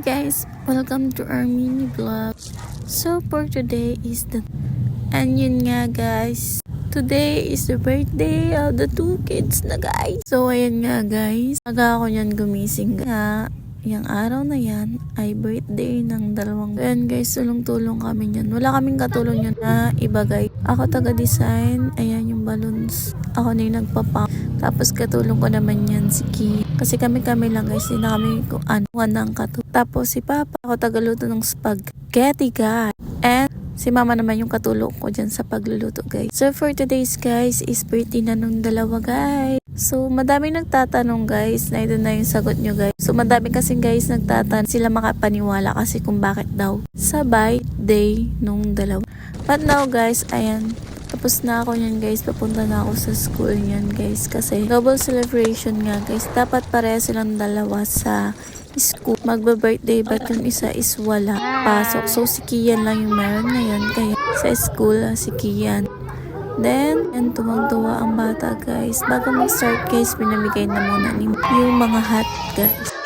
guys, welcome to our mini vlog. So for today is the and yun nga guys, today is the birthday of the two kids na guys. So ayan nga guys, aga ako niyan gumising nga. Yung araw na yan ay birthday ng dalawang. Ayan guys, tulong-tulong kami niyan. Wala kaming katulong niyan na ibagay. Ako taga-design, ayan yung balloons. Ako na yung nagpapa. Tapos katulong ko naman yan si Ki. Kasi kami-kami lang guys, hindi na kami kung ano ng katulong. Tapos si Papa, ako tagaluto ng spaghetti guys. And si Mama naman yung katulong ko dyan sa pagluluto guys. So for today's guys, is birthday na nung dalawa guys. So madaming nagtatanong guys, na ito na yung sagot nyo guys. So madami kasing guys nagtatanong, sila makapaniwala kasi kung bakit daw sabay day nung dalawa. But now guys, ayan, tapos na ako niyan guys, papunta na ako sa school niyan guys kasi double celebration nga guys. Dapat pareha silang dalawa sa school. Magba-birthday but yung isa is wala pasok. So si Kian lang yung meron ngayon kaya sa school si Kian. Then, yan, tuwang-tuwa ang bata guys. Bago mag-start guys, pinamigay na muna ni yung mga hat guys.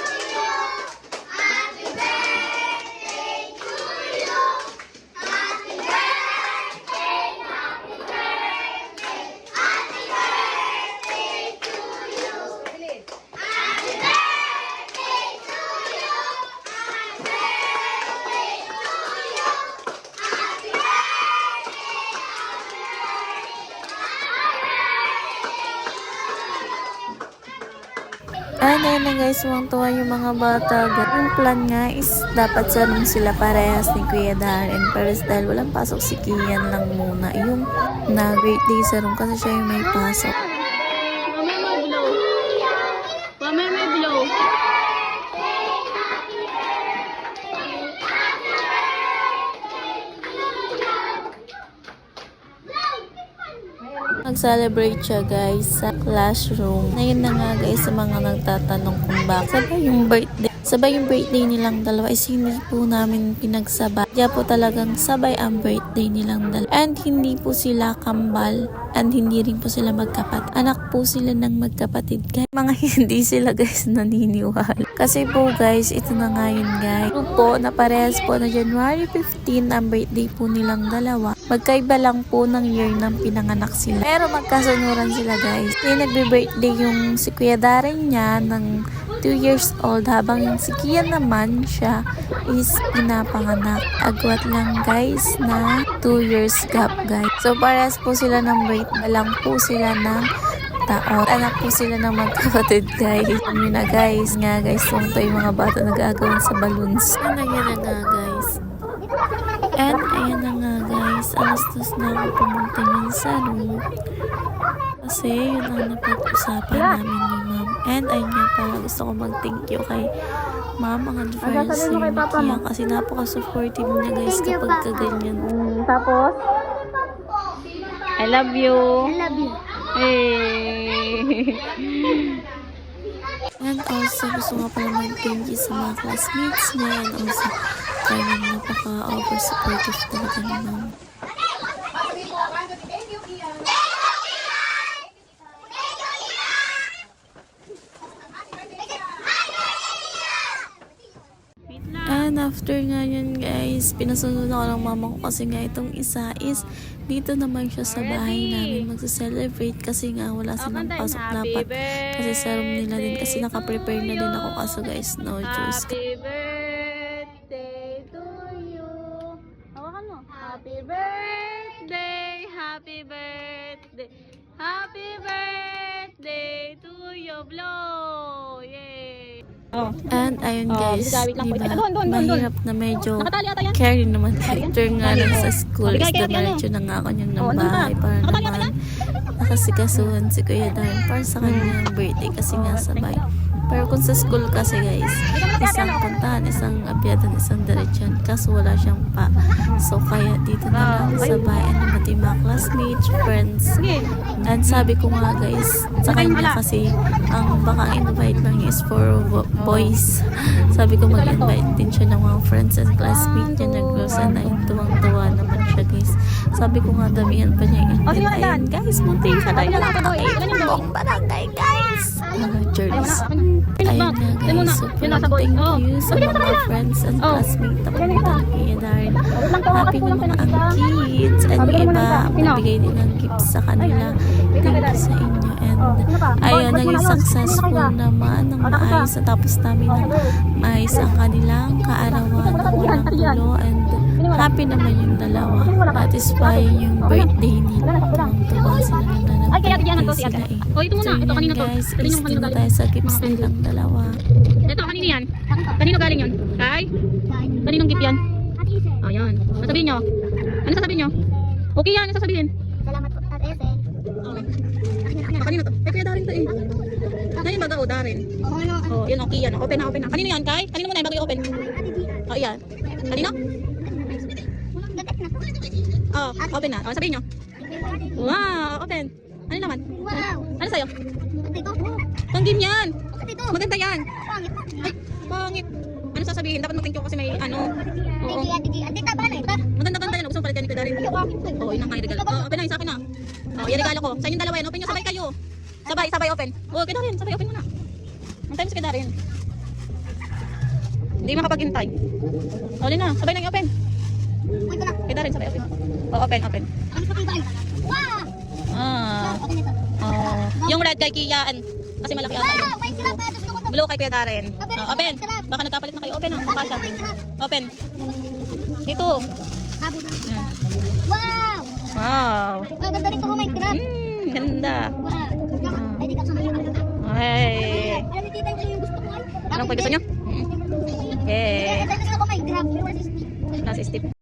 Ano na guys, tuwang-tuwa yung mga bata. Yung plan nga is dapat sa room sila parehas ni Kuya Darren. Pero dahil walang pasok si Kian lang muna. Yung na great day sa room kasi siya yung may pasok. Nag-celebrate siya guys sa classroom. Ngayon na nga guys sa mga nagtatanong kung bakit sabay yung birthday. Sabay yung birthday nilang dalawa is hindi po namin pinagsabay. Kaya po talagang sabay ang birthday nilang dalawa. And hindi po sila kambal. And hindi rin po sila magkapat. Anak po sila ng magkapatid. Kaya mga hindi sila guys naniniwala. Kasi po guys, ito na nga yun guys. Ito po na parehas po na January 15 ang birthday po nilang dalawa. Magkaiba lang po ng year ng pinanganak sila. Pero magkasunuran sila guys. Yung nagbe-birthday yung si Kuya Darren niya ng 2 years old habang si Kia naman siya is pinapanganak. Agwat lang guys na 2 years gap guys. So parehas po sila ng birthday lang po sila ng taon. Anak po sila ng magkapatid guys. Yun na guys. Nga guys, ito yung mga bata nag-aagawin sa balloons. Ano na nga guys. And ayan na nga dos na ako pumunta sa room. Kasi yun ang napag-usapan namin ni ma'am. And ayun nga pala, gusto ko mag-thank you kay ma'am ang advice ni Mikia kasi napaka-supportive niya guys kapag kaganyan. Tapos? I love you. I love you. Hey. And also, gusto nga pala mag-thank you sa mga classmates niya and also kay ma'am napaka-over supportive talaga ni ma'am. And after nga guys, pinasunod ako ng mama ko kasi nga itong isa is dito naman siya sa bahay namin magsa-celebrate kasi nga wala silang pasok dapat. Kasi sa room nila din kasi naka-prepare na din ako kaso guys no juice. And ayun Oh, guys, diba, mahirap na medyo carry naman after nga lang sa school. Is dumiretso na nga ako niyang ng Oh, ka. bahay para naman nakasikasuhan si Kuya Dan para sa kanyang birthday kasi nga sabay. Pero kung sa school kasi guys, isang puntahan, isang abyadan, isang diretsyon. Kaso wala siyang pa. So kaya dito na lang sa bayan ng pati mga classmates, friends. And sabi ko nga guys, sa kanya kasi ang baka invite lang is for boys. Sabi ko mag-invite din siya ng mga friends and classmates niya na girls and ayun, tuwang-tuwa naman siya guys. Sabi ko nga damihan pa niya yung O, sige, invite. Ayun guys, munti ka na yun. na blow? Buong barangay guys. mga church. Ayun na. guys, Yun boy. thank Oh. you sa mga friends and Oh. classmates na pumunta kay po, Happy naman ang kids and iba ng isa. Sino? nagbigay din ng gifts sa kanila. Thank you sa inyo and ayun, naging yun? successful naman ng maayos at tapos namin ng maayos ang kanilang kaarawan ng walang gulo and happy naman yung dalawa. Satisfying yung birthday nila. Tuwa sila na Ay, kaya ng nag-birthday to si Aga. sila eh. Oh, ito muna. Ito kanina to. guys, Ito yung is kanino na galing. tayo sa gifts nilang dalawa. Ito, kanino yan? Kanino galing yun? Kay? Kaninong gift yan? Oh, yan. Ano sabihin nyo? Ano sasabihin nyo? Okay yan, ano sasabihin? Salamat po, Ate Ese. Ah, kanino to? Ay, kaya Darin to eh. Ngayon baga, oh, Darin. Oo? Oh, yun, okay yan. Open na, open na. Kanino yan, Kay? Kanino muna yan bago i-open? Oh, yan. Kanino? Na. Oh, open na. Oh, sabihin nyo. Wow, open. Ano naman? Wow! Ano sa'yo? Ate ito. Pang game yan. Ito. Maganda yan. Pangit. Ay, pangit. Ano sasabihin? Dapat mag-thank you kasi may ano. Oo. Ate, taba na ito. Maganda ganda yan. Gusto mo palit yan ni Darin. Yung akin po. Oo, yun ang kayo regalo. Oh, open na, yung sa akin na. Oh, yung regalo ko. Sa inyong dalawa yan. Open nyo, sabay kayo. Sabay, sabay open. Oh, kay Darin, sabay open mo na. Ang time sa kay Darin. Hindi makapag-intay. Oh, yun na, sabay na i-open. Wait Kay Darin, sabay open. Oh, open, open. Ano! Ah, oh. Yung red kay Kian. Kasi malaki. Gusto ko to. Blue kay Kuya Darren. Oh, open. Baka nagkapalit na kayo. Open, oh. Wait sila. Open. Dito. Yan. Wow! Wow. Ang ganda rin ko kumay. Grab. Hmm, ganda. Wow. Ay, di ka. Ay. Alam ni tita yung gusto ko. Anong pa gusto nyo? Okay. Nasa step.